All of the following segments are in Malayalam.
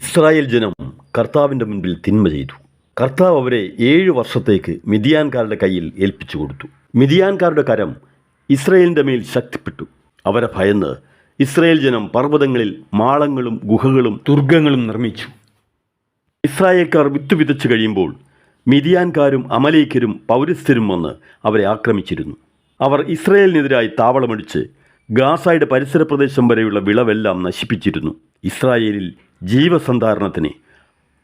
ഇസ്രായേൽ ജനം കർത്താവിന്റെ മുൻപിൽ തിന്മ ചെയ്തു. കർത്താവ് അവരെ ഏഴ് വർഷത്തേക്ക് മിതിയാൻകാരുടെ കയ്യിൽ ഏൽപ്പിച്ചു കൊടുത്തു. മിതിയാൻകാരുടെ കരം ഇസ്രായേലിന്റെ മേൽ ശക്തിപ്പെട്ടു. അവരെ ഭയന്ന് ഇസ്രായേൽ ജനം പർവതങ്ങളിൽ മാളങ്ങളും ഗുഹകളും ദുർഗങ്ങളും നിർമ്മിച്ചു. ഇസ്രായേൽക്കാർ വിത്ത് വിതച്ചു കഴിയുമ്പോൾ മിതിയാൻകാരും അമലേക്കരും പൗരസ്ഥരും വന്ന് അവരെ ആക്രമിച്ചിരുന്നു. അവർ ഇസ്രായേലിനെതിരായി താവളമടിച്ച് ഗാസായുടെ പരിസര പ്രദേശം വരെയുള്ള വിളവെല്ലാം നശിപ്പിച്ചിരുന്നു. ഇസ്രായേലിൽ ജീവസന്ധാരണത്തിന്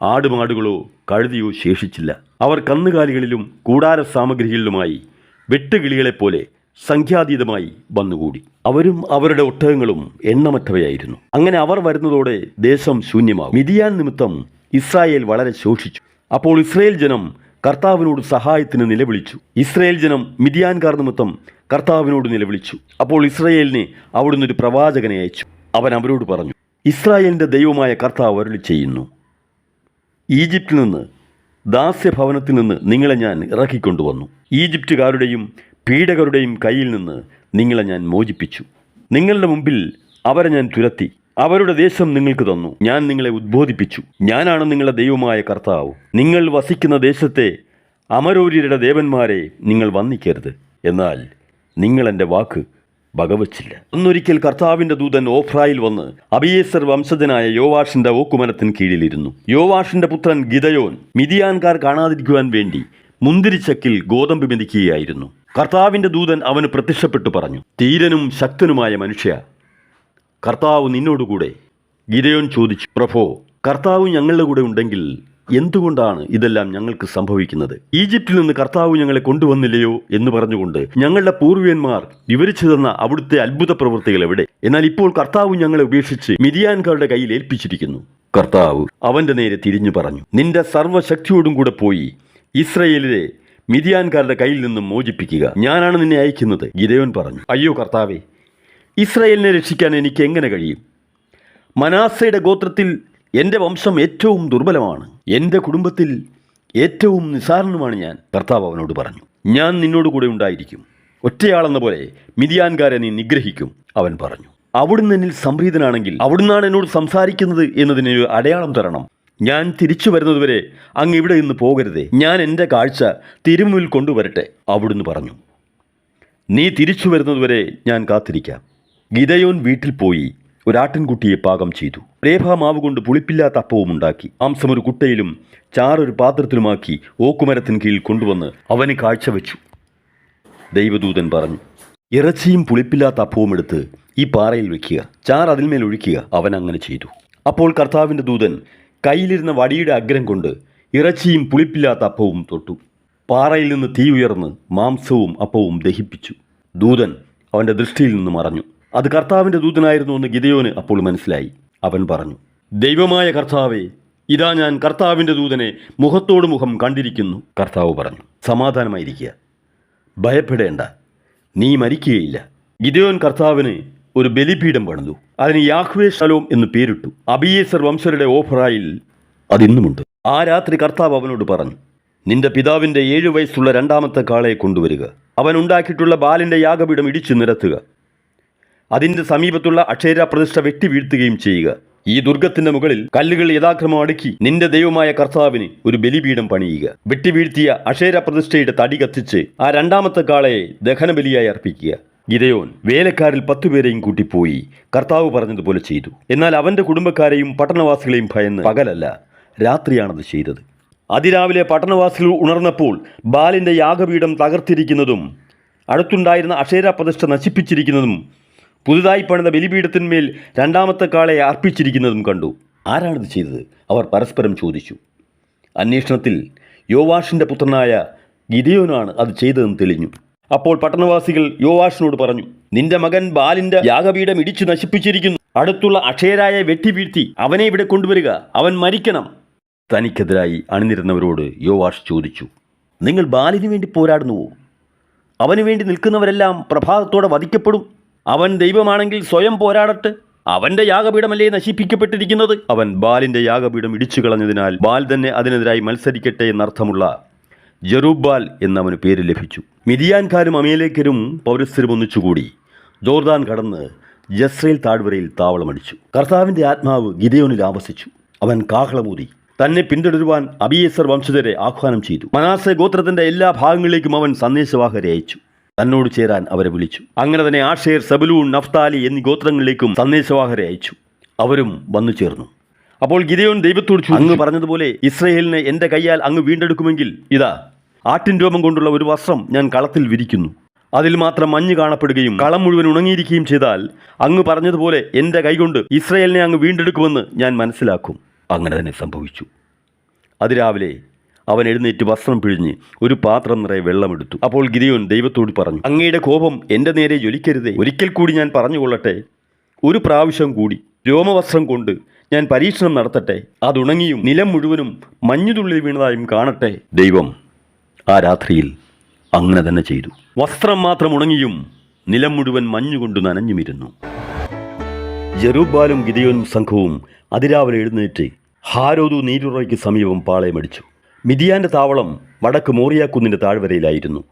ആടുമാടുകളോ കഴുതിയോ ശേഷിച്ചില്ല. അവർ കന്നുകാലികളിലും കൂടാര സാമഗ്രികളിലുമായി വെട്ടുകിളികളെപ്പോലെ സംഖ്യാതീതമായി വന്നുകൂടി. അവരും അവരുടെ ഒട്ടകങ്ങളും എണ്ണമറ്റവയായിരുന്നു. അങ്ങനെ അവർ വരുന്നതോടെ ദേശം ശൂന്യമാകും. മിതിയാൻ നിമിത്തം ഇസ്രായേൽ വളരെ ശോഷിച്ചു. അപ്പോൾ ഇസ്രായേൽ ജനം കർത്താവിനോട് സഹായത്തിന് നിലവിളിച്ചു. ഇസ്രായേൽ ജനം മിതിയാൻകാർ നിമിത്തം കർത്താവിനോട് നിലവിളിച്ചു. അപ്പോൾ ഇസ്രായേലിനെ അവിടുന്ന് ഒരു പ്രവാചകനെ അയച്ചു. അവൻ അവരോട് പറഞ്ഞു ഇസ്രായേലിന്റെ ദൈവമായ കർത്താവ് അരുളി ചെയ്യുന്നു. ഈജിപ്തിൽ നിന്ന് ദാസ്യഭവനത്തിൽ നിന്ന് നിങ്ങളെ ഞാൻ ഇറക്കിക്കൊണ്ടുവന്നു. ഈജിപ്തുകാരുടെയും പീഡകരുടെയും കയ്യിൽ നിന്ന് നിങ്ങളെ ഞാൻ മോചിപ്പിച്ചു. നിങ്ങളുടെ മുമ്പിൽ അവരെ ഞാൻ തുരത്തി. അവരുടെ ദേശം നിങ്ങൾക്ക് തന്നു. ഞാൻ നിങ്ങളെ ഉദ്ബോധിപ്പിച്ചു. ഞാനാണ് നിങ്ങളുടെ ദൈവമായ കർത്താവ്. നിങ്ങൾ വസിക്കുന്ന ദേശത്തെ അമരോര്യരുടെ ദേവന്മാരെ നിങ്ങൾ വന്നിക്കരുത് എന്നാൽ നിങ്ങൾ എന്റെ വാക്ക് വകവച്ചില്ല. അന്നൊരിക്കൽ കർത്താവിന്റെ ദൂതൻ ഓഫ്രായിൽ വന്ന് അബിയേസർ വംശജനായ യോവാഷിന്റെ ഓക്കുമരത്തിന് കീഴിലിരുന്നു. യോവാഷിന്റെ പുത്രൻ ഗിതയോൻ മിതിയാൻകാർ കാണാതിരിക്കുവാൻ വേണ്ടി മുന്തിരിച്ചക്കിൽ ഗോതമ്പ് മെതിക്കുകയായിരുന്നു. കർത്താവിന്റെ ദൂതൻ അവന് പ്രത്യക്ഷപ്പെട്ടു പറഞ്ഞു തീരനും ശക്തനുമായ മനുഷ്യ കർത്താവ് നിന്നോടുകൂടെ. ഗിരയോൻ ചോദിച്ചു പ്രഭോ കർത്താവ് ഞങ്ങളുടെ കൂടെ ഉണ്ടെങ്കിൽ എന്തുകൊണ്ടാണ് ഇതെല്ലാം ഞങ്ങൾക്ക് സംഭവിക്കുന്നത്? ഈജിപ്തിൽ നിന്ന് കർത്താവ് ഞങ്ങളെ കൊണ്ടുവന്നില്ലയോ? എന്ന് പറഞ്ഞുകൊണ്ട് ഞങ്ങളുടെ പൂർവികന്മാർ വിവരിച്ചു തന്ന അവിടുത്തെ അത്ഭുത പ്രവൃത്തികൾ എവിടെ? എന്നാൽ ഇപ്പോൾ കർത്താവ് ഞങ്ങളെ ഉപേക്ഷിച്ച് മിതിയാൻകാരുടെ കയ്യിൽ ഏൽപ്പിച്ചിരിക്കുന്നു. കർത്താവ് അവന്റെ നേരെ തിരിഞ്ഞു പറഞ്ഞു നിന്റെ സർവശക്തിയോടും കൂടെ പോയി ഇസ്രയേലിലെ മിതിയാൻകാരുടെ കയ്യിൽ നിന്നും മോചിപ്പിക്കുക. ഞാനാണ് നിന്നെ അയക്കുന്നത് ഗിരേവൻ പറഞ്ഞു. അയ്യോ കർത്താവേ ഇസ്രയേലിനെ രക്ഷിക്കാൻ എനിക്ക് എങ്ങനെ കഴിയും? മനാസയുടെ ഗോത്രത്തിൽ എന്റെ വംശം ഏറ്റവും ദുർബലമാണ്. എന്റെ കുടുംബത്തിൽ ഏറ്റവും നിസാരണമാണ് ഞാൻ കർത്താവ് അവനോട് പറഞ്ഞു. ഞാൻ നിന്നോട് കൂടെ ഉണ്ടായിരിക്കും. ഒറ്റയാളെന്ന പോലെ മിതിയാൻകാരെ നീ നിഗ്രഹിക്കും അവൻ പറഞ്ഞു. അവിടുന്ന് എന്നിൽ സംപ്രീതനാണെങ്കിൽ അവിടുന്നാണ് എന്നോട് സംസാരിക്കുന്നത് എന്നതിന് ഒരു അടയാളം തരണം. ഞാൻ തിരിച്ചു വരുന്നതുവരെ അങ്ങ് ഇവിടെ നിന്ന് പോകരുതേ. ഞാൻ എന്റെ കാഴ്ച തിരുമുൽ കൊണ്ടുവരട്ടെ അവിടുന്ന് പറഞ്ഞു. നീ തിരിച്ചു വരുന്നതുവരെ ഞാൻ കാത്തിരിക്കാം. ഗിതയോൻ വീട്ടിൽ പോയി ഒരാട്ടിൻകുട്ടിയെ പാകം ചെയ്തു. രേഭാമാവ് കൊണ്ട് പുളിപ്പില്ലാത്ത അപ്പവും ഉണ്ടാക്കി. മാംസം ഒരു കുട്ടയിലും ചാറൊരു പാത്രത്തിലുമാക്കി ഓക്കുമരത്തിന് കീഴിൽ കൊണ്ടുവന്ന് അവന് കാഴ്ചവെച്ചു ദൈവദൂതൻ പറഞ്ഞു ഇറച്ചിയും പുളിപ്പില്ലാത്ത അപ്പവും എടുത്ത് ഈ പാറയിൽ വയ്ക്കുക ചാർ അതിന്മേൽ ഒഴിക്കുക. അവൻ അങ്ങനെ ചെയ്തു. അപ്പോൾ കർത്താവിന്റെ ദൂതൻ കയ്യിലിരുന്ന വടിയുടെ അഗ്രം കൊണ്ട് ഇറച്ചിയും പുളിപ്പില്ലാത്ത അപ്പവും തൊട്ടു. പാറയിൽ നിന്ന് തീ ഉയർന്ന് മാംസവും അപ്പവും ദഹിപ്പിച്ചു. ദൂതൻ അവന്റെ ദൃഷ്ടിയിൽ നിന്ന് മറഞ്ഞു. അത് കർത്താവിന്റെ ദൂതനായിരുന്നു എന്ന് ഗിതയോന് അപ്പോൾ മനസ്സിലായി. അവൻ പറഞ്ഞു ദൈവമായ കർത്താവേ ഇതാ ഞാൻ കർത്താവിന്റെ ദൂതനെ മുഖത്തോട് മുഖം കണ്ടിരിക്കുന്നു കർത്താവ് പറഞ്ഞു. സമാധാനമായിരിക്കുക. ഭയപ്പെടേണ്ട. നീ മരിക്കുകയില്ല. ഗിതയോൻ കർത്താവിന് ഒരു ബലിപീഠം പണിതു. അതിന് യാഹ്വേ ശലോം എന്ന് പേരിട്ടു. അബിയേസർ വംശരുടെ ഓഫറായിൽ അതിന്നുമുണ്ട്. ആ രാത്രി കർത്താവ് അവനോട് പറഞ്ഞു നിന്റെ പിതാവിന്റെ ഏഴു വയസ്സുള്ള രണ്ടാമത്തെ കാളയെ കൊണ്ടുവരിക. അവൻ ഉണ്ടാക്കിയിട്ടുള്ള ബാലിന്റെ യാഗപീഠം ഇടിച്ചു നിരത്തുക. അതിന്റെ സമീപത്തുള്ള അക്ഷേര പ്രതിഷ്ഠ വെട്ടി വീഴ്ത്തുകയും ചെയ്യുക. ഈ ദുർഗത്തിന്റെ മുകളിൽ കല്ലുകൾ യഥാക്രമം അടുക്കി നിന്റെ ദൈവമായ കർത്താവിന് ഒരു ബലിപീഠം പണിയുക. വെട്ടി വീഴ്ത്തിയ അക്ഷേര പ്രതിഷ്ഠയുടെ തടി കത്തിച്ച് ആ രണ്ടാമത്തെ കാളയെ ദഹനബലിയായി അർപ്പിക്കുക. ഗിതയോൻ വേലക്കാരിൽ പത്തുപേരെയും കൂട്ടിപ്പോയി കർത്താവ് പറഞ്ഞതുപോലെ ചെയ്തു. എന്നാൽ അവന്റെ കുടുംബക്കാരെയും പട്ടണവാസികളെയും ഭയന്ന് പകലല്ല രാത്രിയാണത് ചെയ്തത്. അതിരാവിലെ പട്ടണവാസികൾ ഉണർന്നപ്പോൾ ബാലിന്റെ യാഗപീഠം തകർത്തിരിക്കുന്നതും അടുത്തുണ്ടായിരുന്ന അക്ഷേര പ്രതിഷ്ഠ നശിപ്പിച്ചിരിക്കുന്നതും പുതുതായി പണിത ബലിപീഠത്തിന്മേൽ രണ്ടാമത്തെ കാളെ അർപ്പിച്ചിരിക്കുന്നതും കണ്ടു. ആരാണിത് ചെയ്തത്? അവർ പരസ്പരം ചോദിച്ചു. അന്വേഷണത്തിൽ യോവാഷിന്റെ പുത്രനായ ഗിതയോനാണ് അത് ചെയ്തതെന്ന് തെളിഞ്ഞു. അപ്പോൾ പട്ടണവാസികൾ യോവാഷിനോട് പറഞ്ഞു നിന്റെ മകൻ ബാലിന്റെ യാഗപീഠം ഇടിച്ചു നശിപ്പിച്ചിരിക്കുന്നു. അടുത്തുള്ള അക്ഷയരായ വെട്ടി വീഴ്ത്തി അവനെ ഇവിടെ കൊണ്ടുവരിക. അവൻ മരിക്കണം. തനിക്കെതിരായി അണിനിരുന്നവരോട് യോവാഷ് ചോദിച്ചു നിങ്ങൾ ബാലിനു വേണ്ടി പോരാടുന്നുവോ? അവനു വേണ്ടി നിൽക്കുന്നവരെല്ലാം പ്രഭാതത്തോടെ വധിക്കപ്പെടും. അവൻ ദൈവമാണെങ്കിൽ സ്വയം പോരാടട്ടെ. അവന്റെ യാഗപീഠമല്ലേ നശിപ്പിക്കപ്പെട്ടിരിക്കുന്നത്? അവൻ ബാലിന്റെ യാഗപീഠം ഇടിച്ചു കളഞ്ഞതിനാൽ ബാൽ തന്നെ അതിനെതിരായി മത്സരിക്കട്ടെ എന്നർത്ഥമുള്ള ജെറൂബാൽ എന്നവന് പേര് ലഭിച്ചു. മിതിയാൻകാരും അമേലേക്കരും പൗരസ്ഥരും ഒന്നിച്ചുകൂടി. ജോർദാൻ കടന്ന് ജസ്രേൽ താഴ്വരയിൽ താവളമടിച്ചു കർത്താവിന്റെ ആത്മാവ് ഗിദയോനിൽ ആവസിച്ചു. അവൻ കാഹളമൂതി. തന്നെ പിന്തുടരുവാൻ അബിയേസർ വംശജരെ ആഹ്വാനം ചെയ്തു. മനാസെ ഗോത്രത്തിന്റെ എല്ലാ ഭാഗങ്ങളിലേക്കും അവൻ സന്ദേശവാഹരെ അയച്ചു. തന്നോട് ചേരാൻ അവരെ വിളിച്ചു. അങ്ങനെ തന്നെ ആഷേർ സബലൂൺ നഫ്താലി എന്നീ ഗോത്രങ്ങളിലേക്കും സന്ദേശവാഹരെ അയച്ചു. അവരും വന്നു ചേർന്നു. അപ്പോൾ ഗിദയോൻ ദൈവത്തോട് അങ്ങ് പറഞ്ഞതുപോലെ ഇസ്രയേലിനെ എന്റെ കയ്യാൽ അങ്ങ് വീണ്ടെടുക്കുമെങ്കിൽ ഇതാ ആട്ടിൻ രോമം കൊണ്ടുള്ള ഒരു വസ്ത്രം ഞാൻ കളത്തിൽ വിരിക്കുന്നു. അതിൽ മാത്രം മഞ്ഞ് കാണപ്പെടുകയും കളം മുഴുവൻ ഉണങ്ങിയിരിക്കുകയും ചെയ്താൽ അങ്ങ് പറഞ്ഞതുപോലെ എന്റെ കൈകൊണ്ട് ഇസ്രയേലിനെ അങ്ങ് വീണ്ടെടുക്കുമെന്ന് ഞാൻ മനസ്സിലാക്കും. അങ്ങനെ തന്നെ സംഭവിച്ചു. അതിരാവിലെ അവൻ എഴുന്നേറ്റ് വസ്ത്രം പിഴിഞ്ഞ് ഒരു പാത്രം നിറയെ വെള്ളമെടുത്തു. അപ്പോൾ ഗിരിയോൻ ദൈവത്തോട് പറഞ്ഞു അങ്ങയുടെ കോപം എന്റെ നേരെ ജ്വലിക്കരുതേ. ഒരിക്കൽ കൂടി ഞാൻ പറഞ്ഞുകൊള്ളട്ടെ. ഒരു പ്രാവശ്യം കൂടി രോമവസ്ത്രം കൊണ്ട് ഞാൻ പരീക്ഷണം നടത്തട്ടെ. അതുണങ്ങിയും നിലം മുഴുവനും മഞ്ഞുതുള്ളി വീണതായും കാണട്ടെ. ദൈവം ആ രാത്രിയിൽ അങ്ങനെ തന്നെ ചെയ്തു. വസ്ത്രം മാത്രം ഉണങ്ങിയും നിലം മുഴുവൻ മഞ്ഞുകൊണ്ട് നനഞ്ഞുമിരുന്നു. ജെറൂബാലും ഗിതയോനും സംഘവും അതിരാവിലെ എഴുന്നേറ്റ് ഹാരോദു നീരുറയ്ക്ക് സമീപം പാളയമടിച്ചു മിതിയാന്റെ താവളം വടക്ക് മോറിയാക്കുന്നിന്റെ താഴ്വരയിലായിരുന്നു.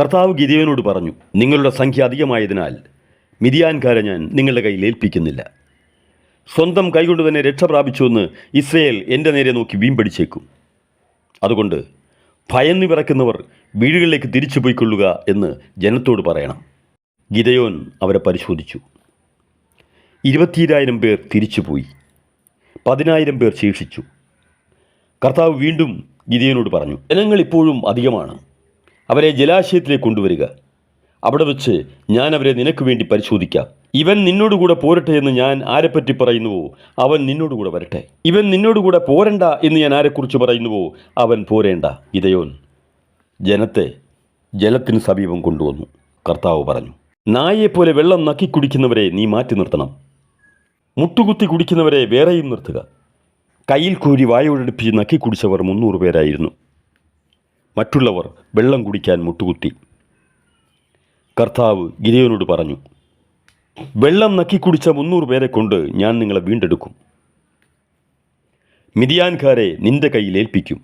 കർത്താവ് ഗിതയോനോട് പറഞ്ഞു നിങ്ങളുടെ സംഖ്യ അധികമായതിനാൽ മിതിയാൻകാരെ ഞാൻ നിങ്ങളുടെ കയ്യിൽ ഏൽപ്പിക്കുന്നില്ല. സ്വന്തം കൈകൊണ്ട് തന്നെ രക്ഷ ഇസ്രയേൽ എന്റെ നേരെ നോക്കി വീമ്പടിച്ചേക്കും. അതുകൊണ്ട് ഭയന്നു വിറക്കുന്നവർ വീടുകളിലേക്ക് തിരിച്ചു പോയിക്കൊള്ളുക എന്ന് ജനത്തോട് പറയണം. ഗിതയോൻ അവരെ പരിശോധിച്ചു. ഇരുപത്തിരായിരം പേർ തിരിച്ചുപോയി പതിനായിരം പേർ ശേഷിച്ചു. കർത്താവ് വീണ്ടും ഗിതയോനോട് പറഞ്ഞു ജനങ്ങൾ ഇപ്പോഴും അധികമാണ്. അവരെ ജലാശയത്തിലേക്ക് കൊണ്ടുവരിക. അവിടെ വച്ച് ഞാൻ അവരെ നിനക്ക് വേണ്ടി പരിശോധിക്കാം. ഇവൻ നിന്നോടുകൂടെ പോരട്ടെ എന്ന് ഞാൻ ആരെപ്പറ്റി പറയുന്നുവോ? അവൻ നിന്നോടുകൂടെ വരട്ടെ. ഇവൻ നിന്നോടുകൂടെ പോരണ്ട എന്ന് ഞാൻ ആരെക്കുറിച്ച് പറയുന്നുവോ? അവൻ പോരേണ്ട. ഇതയോൻ ജനത്തെ ജലത്തിന് സമീപം കൊണ്ടുവന്നു. കർത്താവ് പറഞ്ഞു നായെപ്പോലെ വെള്ളം നക്കി കുടിക്കുന്നവരെ നീ മാറ്റി നിർത്തണം. മുട്ടുകുത്തി കുടിക്കുന്നവരെ വേറെയും നിർത്തുക. കയ്യിൽ കോരി വായോടടുപ്പിച്ച് നക്കി കുടിച്ചവർ മുന്നൂറ് പേരായിരുന്നു. മറ്റുള്ളവർ വെള്ളം കുടിക്കാൻ മുട്ടുകുത്തി. കർത്താവ് ഗിരിയോനോട് പറഞ്ഞു വെള്ളം നക്കി കുടിച്ച മുന്നൂറ് പേരെ കൊണ്ട് ഞാൻ നിങ്ങളെ വീണ്ടെടുക്കും. മിതിയാൻകാരെ നിന്റെ കയ്യിൽ ഏൽപ്പിക്കും.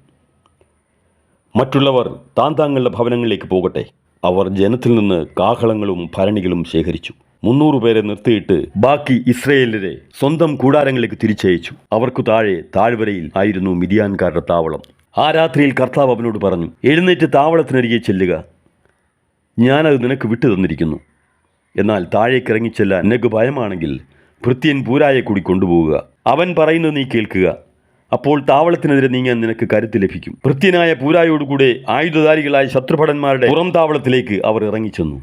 മറ്റുള്ളവർ താൻ താങ്കളുടെ ഭവനങ്ങളിലേക്ക് പോകട്ടെ. അവർ ജനത്തിൽ നിന്ന് കാഹളങ്ങളും ഭരണികളും ശേഖരിച്ചു. മുന്നൂറ് പേരെ നിർത്തിയിട്ട് ബാക്കി ഇസ്രയേലരെ സ്വന്തം കൂടാരങ്ങളിലേക്ക് തിരിച്ചയച്ചു. അവർക്കു താഴെ താഴ്വരയിൽ ആയിരുന്നു മിതിയാൻകാരുടെ താവളം. ആ രാത്രിയിൽ കർത്താവ് അവനോട് പറഞ്ഞു എഴുന്നേറ്റ് താവളത്തിനരികെ ചെല്ലുക. ഞാനത് നിനക്ക് വിട്ടു തന്നിരിക്കുന്നു. എന്നാൽ താഴേക്ക് ഇറങ്ങിച്ചെല്ലാൻ നിനക്ക് ഭയമാണെങ്കിൽ ഭൃത്യൻ പൂരായെ കൂടി കൊണ്ടുപോവുക. അവൻ പറയുന്നത് നീ കേൾക്കുക. അപ്പോൾ താവളത്തിനെതിരെ നീങ്ങാൻ നിനക്ക് കരുത്ത് ലഭിക്കും. ഭൃത്യനായ പൂരായോടുകൂടെ ആയുധധാരികളായ ശത്രുഭടന്മാരുടെ പുറം താവളത്തിലേക്ക് അവർ ഇറങ്ങിച്ചെന്നു.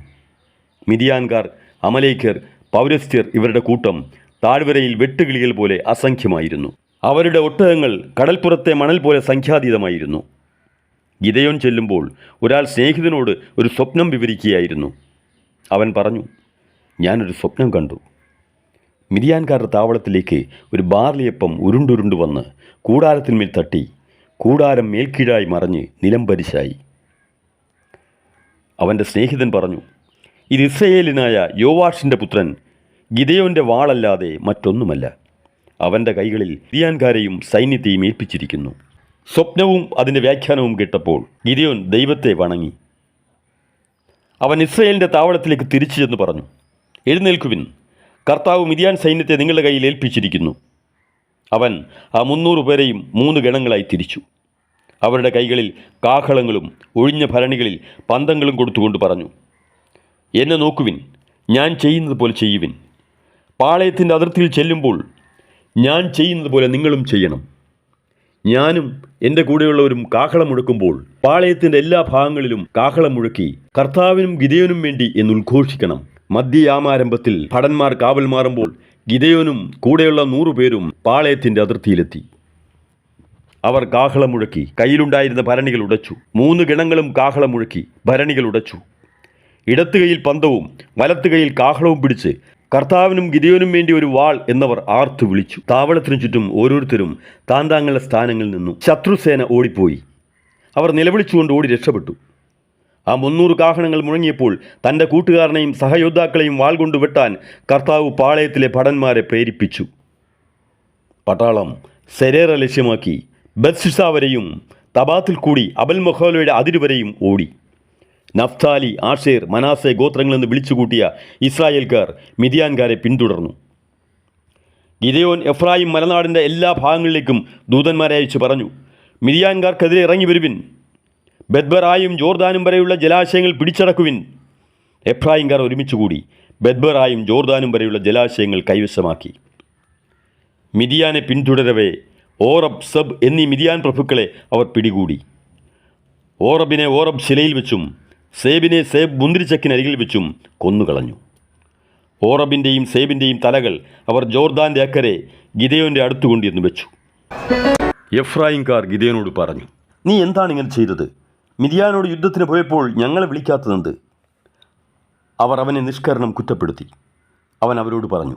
മിതിയാൻകാർ അമലേക്കർ പൗരസ്ത്യർ ഇവരുടെ കൂട്ടം താഴ്വരയിൽ വെട്ടുകിളികൾ പോലെ അസംഖ്യമായിരുന്നു. അവരുടെ ഒട്ടകങ്ങൾ കടൽപ്പുറത്തെ മണൽ പോലെ സംഖ്യാതീതമായിരുന്നു. ഗിതയോൻ ചെല്ലുമ്പോൾ ഒരാൾ സ്നേഹിതനോട് ഒരു സ്വപ്നം വിവരിക്കുകയായിരുന്നു. അവൻ പറഞ്ഞു ഞാനൊരു സ്വപ്നം കണ്ടു. മിരിയാൻകാരുടെ താവളത്തിലേക്ക് ഒരു ബാർലിയപ്പം ഉരുണ്ടുരുണ്ടു വന്ന് കൂടാരത്തിന്മേൽ തട്ടി കൂടാരം മേൽക്കീഴായി മറിഞ്ഞ് നിലംപരിശായി അവന്റെ സ്നേഹിതൻ പറഞ്ഞു ഇത് ഇസ്രയേലിനായ യോവാഷിന്റെ പുത്രൻ ഗിതയോന്റെ വാളല്ലാതെ മറ്റൊന്നുമല്ല. അവന്റെ കൈകളിൽ മിരിയാൻകാരെയും സൈന്യത്തെയും ഏൽപ്പിച്ചിരിക്കുന്നു. സ്വപ്നവും അതിന്റെ വ്യാഖ്യാനവും കേട്ടപ്പോൾ ഗിരിയോൻ ദൈവത്തെ വണങ്ങി. അവൻ ഇസ്രയേലിന്റെ താവളത്തിലേക്ക് തിരിച്ചു ചെന്ന് പറഞ്ഞു എഴുന്നേൽക്കുവിൻ. കർത്താവ് മിതിയാൻ സൈന്യത്തെ നിങ്ങളുടെ കയ്യിൽ ഏൽപ്പിച്ചിരിക്കുന്നു. അവൻ ആ മുന്നൂറ് പേരെയും മൂന്ന് ഗണങ്ങളായി തിരിച്ചു. അവരുടെ കൈകളിൽ കാഹളങ്ങളും ഒഴിഞ്ഞ ഭരണികളിൽ പന്തങ്ങളും കൊടുത്തുകൊണ്ട് പറഞ്ഞു എന്നെ നോക്കുവിൻ ഞാൻ ചെയ്യുന്നത് പോലെ ചെയ്യുവിൻ. പാളയത്തിന്റെ അതിർത്തിയിൽ ചെല്ലുമ്പോൾ ഞാൻ ചെയ്യുന്നത് പോലെ നിങ്ങളും ചെയ്യണം. ഞാനും എന്റെ കൂടെയുള്ളവരും കാഹളം മുഴക്കുമ്പോൾ പാളയത്തിന്റെ എല്ലാ ഭാഗങ്ങളിലും കാഹളം മുഴക്കി കർത്താവിനും ഗിതയോനും വേണ്ടി എന്ന് ഉദ്ഘോഷിക്കണം. മധ്യയാമാരംഭത്തിൽ ഭടന്മാർ കാവൽ മാറുമ്പോൾ ഗിതയോനും കൂടെയുള്ള നൂറുപേരും പാളയത്തിന്റെ അതിർത്തിയിലെത്തി. അവർ കാഹളം മുഴക്കി കയ്യിലുണ്ടായിരുന്ന ഭരണികൾ ഉടച്ചു. മൂന്ന് ഗണങ്ങളും കാഹളം മുഴക്കി ഭരണികൾ ഉടച്ചു. ഇടത്ത് കൈയിൽ പന്തവും വലത്ത് കൈയിൽ കാഹളവും പിടിച്ച് കർത്താവിനും ഗിരിയോനും വേണ്ടി ഒരു വാൾ എന്നവർ ആർത്തു വിളിച്ചു. താവളത്തിനു ചുറ്റും ഓരോരുത്തരും താൻ സ്ഥാനങ്ങളിൽ നിന്നു. ശത്രുസേന ഓടിപ്പോയി. അവർ നിലവിളിച്ചുകൊണ്ട് ഓടി രക്ഷപ്പെട്ടു. ആ മുന്നൂറ് കാഹണങ്ങൾ മുഴങ്ങിയപ്പോൾ തന്റെ കൂട്ടുകാരനെയും സഹയോദ്ധാക്കളെയും വാൾ കൊണ്ട് വെട്ടാൻ കർത്താവ് പാളയത്തിലെ ഭടന്മാരെ പ്രേരിപ്പിച്ചു. പട്ടാളം സെരേറ ലക്ഷ്യമാക്കി ബത്സിസ വരെയും തബാത്തിൽ കൂടി അബൽ മൊഹോലയുടെ അതിരുവരെയും ഓടി. നഫ്താലി ആഷേർ മനാസെ ഗോത്രങ്ങളെന്ന് വിളിച്ചുകൂട്ടിയ ഇസ്രായേൽക്കാർ മിതിയാൻകാരെ പിന്തുടർന്നു. ഗിദയോൻ എഫ്രായിം മലനാടിന്റെ എല്ലാ ഭാഗങ്ങളിലേക്കും ദൂതന്മാരെ അയച്ചു പറഞ്ഞു. മിതിയാൻകാർക്കെതിരെ ഇറങ്ങി വരുവിൻ. ബദ്ബറായും ജോർദാനും വരെയുള്ള ജലാശയങ്ങൾ പിടിച്ചടക്കുവിൻ. എഫ്രായിംകാർ ഒരുമിച്ച് കൂടി ബദ്ബറായും ജോർദാനും വരെയുള്ള ജലാശയങ്ങൾ കൈവശമാക്കി. മിതിയാനെ പിന്തുടരവേ ഓറബ് സബ് എന്നീ മിതിയാൻ പ്രഭുക്കളെ അവർ പിടികൂടി. ഓറബിനെ ഓറബ് ശിലയിൽ വെച്ചും സേബിനെ സേബ് മുന്തിരിച്ചക്കിനരികിൽ വെച്ചും കൊന്നുകളഞ്ഞു. ഓറബിന്റെയും സേബിന്റെയും തലകൾ അവർ ജോർദാന്റെ അക്കരെ ഗിതയോന്റെ അടുത്തുകൊണ്ടിരുന്നു വെച്ചു. എഫ്രായിംകാർ ഗിതയോനോട് പറഞ്ഞു നീ എന്താണ് ഇങ്ങനെ ചെയ്തത്? മിതിയാനോട് യുദ്ധത്തിന് പോയപ്പോൾ ഞങ്ങളെ വിളിക്കാത്തതെന്ത്? അവർ അവനെ നിഷ്കരണം കുറ്റപ്പെടുത്തി. അവൻ അവരോട് പറഞ്ഞു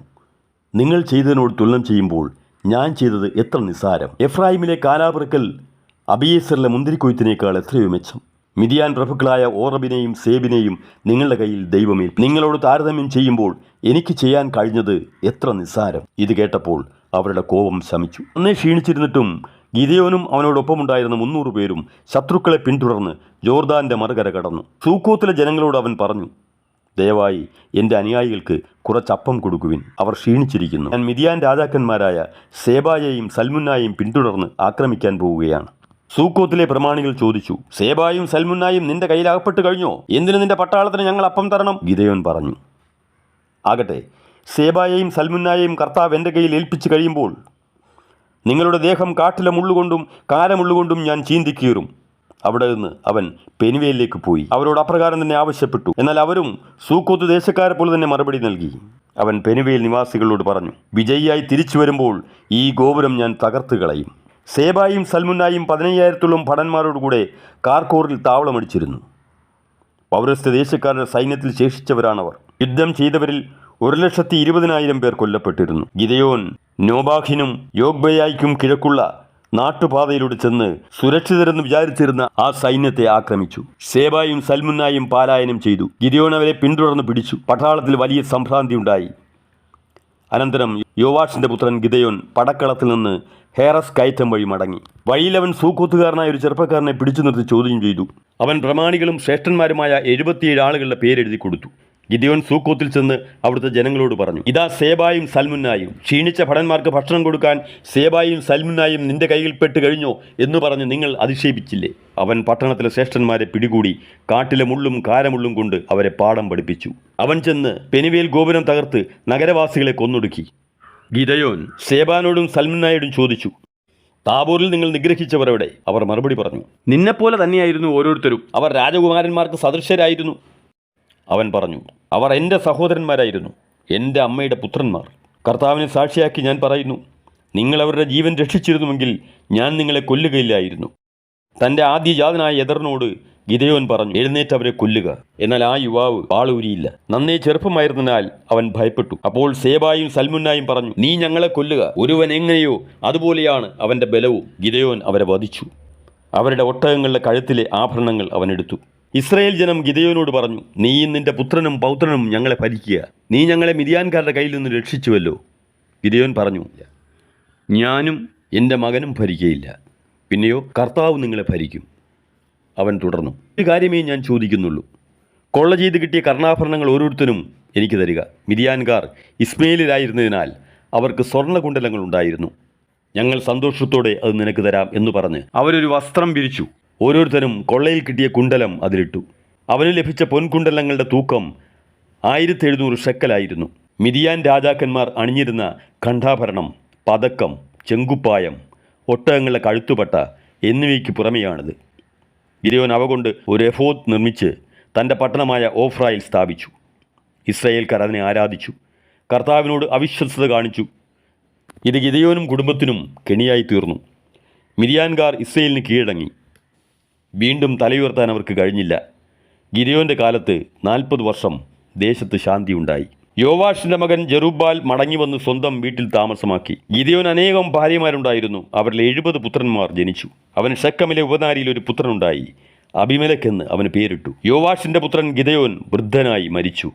നിങ്ങൾ ചെയ്തതിനോട് തുലനം ചെയ്യുമ്പോൾ ഞാൻ ചെയ്തത് എത്ര നിസ്സാരം. എഫ്രാഹിമിലെ കാലാപിറക്കൽ അബിയേസറിലെ മുന്തിരിക്കൊയ്ത്തിനേക്കാൾ എത്രയോ മെച്ചം. മിതിയാൻ പ്രഭുക്കളായ ഓറബിനെയും സേബിനെയും നിങ്ങളുടെ കയ്യിൽ ദൈവമേ നിങ്ങളോട് താരതമ്യം ചെയ്യുമ്പോൾ എനിക്ക് ചെയ്യാൻ കഴിഞ്ഞത് എത്ര നിസ്സാരം. ഇത് കേട്ടപ്പോൾ അവരുടെ കോപം ശമിച്ചു. അന്നേ ക്ഷീണിച്ചിരുന്നിട്ടും ഗിതയോനും അവനോടൊപ്പമുണ്ടായിരുന്ന മുന്നൂറ് പേരും ശത്രുക്കളെ പിന്തുടർന്ന് ജോർദാന്റെ മറുകര കടന്നു. സൂക്കോത്തിലെ ജനങ്ങളോട് അവൻ പറഞ്ഞു ദയവായി എന്റെ അനുയായികൾക്ക് കുറച്ചപ്പം കൊടുക്കുവിൻ. അവർ ക്ഷീണിച്ചിരിക്കുന്നു. ഞാൻ മിതിയാൻ രാജാക്കന്മാരായ സേബായെയും സൽമുന്നായെയും പിന്തുടർന്ന് ആക്രമിക്കാൻ പോവുകയാണ്. സൂക്കോത്തിലെ പ്രമാണികൾ ചോദിച്ചു സേബായും സൽമുന്നായും നിന്റെ കയ്യിലകപ്പെട്ട് കഴിഞ്ഞോ? എന്തിനു നിന്റെ പട്ടാളത്തിന് ഞങ്ങൾ അപ്പം തരണം? ഗിതയോൻ പറഞ്ഞു ആകട്ടെ സേബായെയും സൽമുന്നായെയും കർത്താവ് എന്റെ കയ്യിൽ ഏൽപ്പിച്ചു കഴിയുമ്പോൾ നിങ്ങളുടെ ദേഹം കാട്ടിലെ മുള്ളുകൊണ്ടും കാരമുള്ളുകൊണ്ടും ഞാൻ ചീന്തിക്കീറും അവിടെ നിന്ന് അവൻ പെനുവേലിലേക്ക് പോയി. അവരോട് അപ്രകാരം തന്നെ ആവശ്യപ്പെട്ടു. എന്നാൽ അവരും സൂക്കോത്ത് ദേശക്കാരെ പോലെ തന്നെ മറുപടി നൽകി. അവൻ പെനുവേൽ നിവാസികളോട് പറഞ്ഞു വിജയിയായി തിരിച്ചു വരുമ്പോൾ ഈ ഗോപുരം ഞാൻ തകർത്ത് കളയും. സേബായും സൽമുന്നായും പതിനയ്യായിരത്തോളം ഭടന്മാരോടുകൂടെ കാർക്കോറിൽ താവളമടിച്ചിരുന്നു. പൗരസ്ത്യ ദേശക്കാരുടെ സൈന്യത്തിൽ ശേഷിച്ചവരാണവർ. യുദ്ധം ചെയ്തവരിൽ ഒരു ലക്ഷത്തി ഇരുപതിനായിരം പേർ കൊല്ലപ്പെട്ടിരുന്നു. ഗിതയോൻ നോബാഖിനും യോഗ്ബയായിക്കും കിഴക്കുള്ള നാട്ടുപാതയിലൂടെ ചെന്ന് സുരക്ഷിതരെന്ന് വിചാരിച്ചിരുന്ന ആ സൈന്യത്തെ ആക്രമിച്ചു. സേബായും സൽമുന്നായും പാലായനം ചെയ്തു. ഗിരിയോൻ അവരെ പിന്തുടർന്ന് പിടിച്ചു. പട്ടാളത്തിൽ വലിയ സംഭ്രാന്തി ഉണ്ടായി. അനന്തരം യോവാഷിന്റെ പുത്രൻ ഗിതയോൻ പടക്കളത്തിൽ നിന്ന് ഹേറസ് കയറ്റം വഴി മടങ്ങി. വഴിയിൽ അവൻ സൂക്കൂത്തുകാരനായ ഒരു ചെറുപ്പക്കാരനെ പിടിച്ചു നിർത്തി ചോദ്യം ചെയ്തു. അവൻ പ്രമാണികളും ശ്രേഷ്ഠന്മാരുമായ എഴുപത്തിയേഴ് ആളുകളുടെ പേരെഴുതി കൊടുത്തു. ഗിദിയോൻ സൂക്കോത്തിൽ ചെന്ന് അവിടുത്തെ ജനങ്ങളോട് പറഞ്ഞു ഇതാ സേബായും സൽമുന്നായും. ക്ഷീണിച്ച ഭടന്മാർക്ക് ഭക്ഷണം കൊടുക്കാൻ സേബായും സൽമുന്നായും നിന്റെ കയ്യിൽപ്പെട്ട് കഴിഞ്ഞോ? എന്ന് പറഞ്ഞ് നിങ്ങൾ അധിക്ഷേപിച്ചില്ലേ? അവൻ പട്ടണത്തിലെ ശ്രേഷ്ഠന്മാരെ പിടികൂടി കാട്ടിലെ മുള്ളും കാരമുള്ളും കൊണ്ട് അവരെ പാഠം പഠിപ്പിച്ചു. അവൻ ചെന്ന് പെനുവേൽ ഗോപുരം തകർത്ത് നഗരവാസികളെ കൊന്നൊടുക്കി. ഗിദയോൻ സേബാനോടും സൽമുന്നായോടും ചോദിച്ചു താബൂറിൽ നിങ്ങൾ നിഗ്രഹിച്ചവരവിടെ? അവർ മറുപടി പറഞ്ഞു നിന്നെപ്പോലെ തന്നെയായിരുന്നു ഓരോരുത്തരും. അവർ രാജകുമാരന്മാർക്ക് സദൃശരായിരുന്നു. അവൻ പറഞ്ഞു അവർ എന്റെ സഹോദരന്മാരായിരുന്നു എന്റെ അമ്മയുടെ പുത്രന്മാർ. കർത്താവിനെ സാക്ഷിയാക്കി ഞാൻ പറയുന്നു നിങ്ങൾ അവരുടെ ജീവൻ രക്ഷിച്ചിരുന്നുവെങ്കിൽ ഞാൻ നിങ്ങളെ കൊല്ലുകയില്ലായിരുന്നു. തന്റെ ആദ്യജാതനായ എതറിനോട് ഗിതയോൻ പറഞ്ഞു എഴുന്നേറ്റ് അവരെ കൊല്ലുക എന്നാൽ ആ യുവാവ് ആളൂരിയില്ല നന്നേ ചെറുപ്പമായിരുന്നതിനാൽ അവൻ ഭയപ്പെട്ടു. അപ്പോൾ സേബായും സൽമുന്നായും പറഞ്ഞു നീ ഞങ്ങളെ കൊല്ലുക ഒരുവൻ എങ്ങനെയോ അതുപോലെയാണ് അവന്റെ ബലവും. ഗിതയോൻ അവരെ വധിച്ചു. അവരുടെ ഒട്ടകങ്ങളുടെ കഴുത്തിലെ ആഭരണങ്ങൾ അവൻ എടുത്തു. ഇസ്രയേൽ ജനം ഗിതയോനോട് പറഞ്ഞു നീയും നിന്റെ പുത്രനും പൗത്രനും ഞങ്ങളെ ഭരിക്കുക. നീ ഞങ്ങളെ മിതിയാൻകാരുടെ കയ്യിൽ നിന്ന് രക്ഷിച്ചുവല്ലോ. ഗിതയോൻ പറഞ്ഞു ഞാനും എന്റെ മകനും ഭരിക്കയില്ല. പിന്നെയോ കർത്താവ് നിങ്ങളെ ഭരിക്കും. അവൻ തുടർന്നു ഒരു കാര്യമേ ഞാൻ ചോദിക്കുന്നുള്ളൂ. കൊള്ള ചെയ്ത് കിട്ടിയ കർണാഭരണങ്ങൾ ഓരോരുത്തരും എനിക്ക് തരിക. മിതിയാൻകാർ ഇസ്മയിലായിരുന്നതിനാൽ അവർക്ക് സ്വർണകുണ്ടലങ്ങൾ ഉണ്ടായിരുന്നു. ഞങ്ങൾ സന്തോഷത്തോടെ അത് നിനക്ക് തരാം എന്ന് പറഞ്ഞ് അവരൊരു വസ്ത്രം വിരിച്ചു. ഓരോരുത്തരും കൊള്ളയിൽ കിട്ടിയ കുണ്ടലം അതിലിട്ടു. അവന് ലഭിച്ച പൊൻകുണ്ടലങ്ങളുടെ തൂക്കം ആയിരത്തി എഴുന്നൂറ് ഷെക്കലായിരുന്നു. മിതിയാൻ രാജാക്കന്മാർ അണിഞ്ഞിരുന്ന ഖണ്ഡാഭരണം പതക്കം ചെങ്കുപ്പായം ഒട്ടകങ്ങളുടെ കഴുത്തുപട്ട എന്നിവയ്ക്ക് പുറമെയാണിത്. ഗിരിയോൻ അവ കൊണ്ട് ഒരു എഫോത്ത് നിർമ്മിച്ച് തന്റെ പട്ടണമായ ഓഫ്രായിൽ സ്ഥാപിച്ചു. ഇസ്രയേൽക്കാർ അതിനെ ആരാധിച്ചു. കർത്താവിനോട് അവിശ്വസ്തത കാണിച്ചു. ഇത് ഗിതയോനും കുടുംബത്തിനും കെണിയായി തീർന്നു. മിരിയാൻകാർ ഇസ്രയേലിന് കീഴടങ്ങി. വീണ്ടും തലയുയർത്താൻ അവർക്ക് കഴിഞ്ഞില്ല. ഗിരിയോന്റെ കാലത്ത് നാൽപ്പത് വർഷം ദേശത്ത് ശാന്തി ഉണ്ടായി യോവാഷിന്റെ മകൻ ജെറുബാൽ മടങ്ങി വന്ന് സ്വന്തം വീട്ടിൽ താമസമാക്കി. ഗിരിയോൻ അനേകം ഭാര്യമാരുണ്ടായിരുന്നു. അവരിൽ എഴുപത് പുത്രന്മാർ ജനിച്ചു. അവൻ ഷക്കമിലെ ഉപനാരിയിൽ ഒരു പുത്രനുണ്ടായി. അഭിമലക് എന്ന് അവന് പേരിട്ടു. യോവാഷിന്റെ പുത്രൻ ഗിതയോൻ വൃദ്ധനായി മരിച്ചു.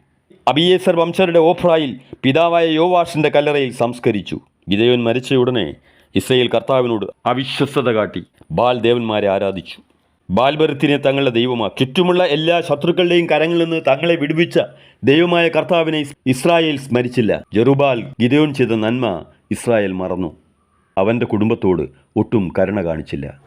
അബിയേസർ വംശരുടെ ഓഫ്രായിൽ പിതാവായ യോവാഷിന്റെ കല്ലറയിൽ സംസ്കരിച്ചു. ഗിദയോൻ മരിച്ചയുടനെ ഇസ്രയേൽ കർത്താവിനോട് അവിശ്വസ്തത കാട്ടി. ബാൽ ദേവന്മാരെ ആരാധിച്ചു. ബാൽബർത്തിനെ തങ്ങളുടെ ദൈവമാക്കി. ചുറ്റുമുള്ള എല്ലാ ശത്രുക്കളുടെയും കരങ്ങളിൽ നിന്ന് തങ്ങളെ വിടുവിച്ച ദൈവമായ കർത്താവിനെ ഇസ്രായേൽ സ്മരിച്ചില്ല. ജെറുബാൽ ഗിദയോൻ ചെയ്ത നന്മ ഇസ്രായേൽ മറന്നു. അവന്റെ കുടുംബത്തോട് ഒട്ടും കരുണ കാണിച്ചില്ല.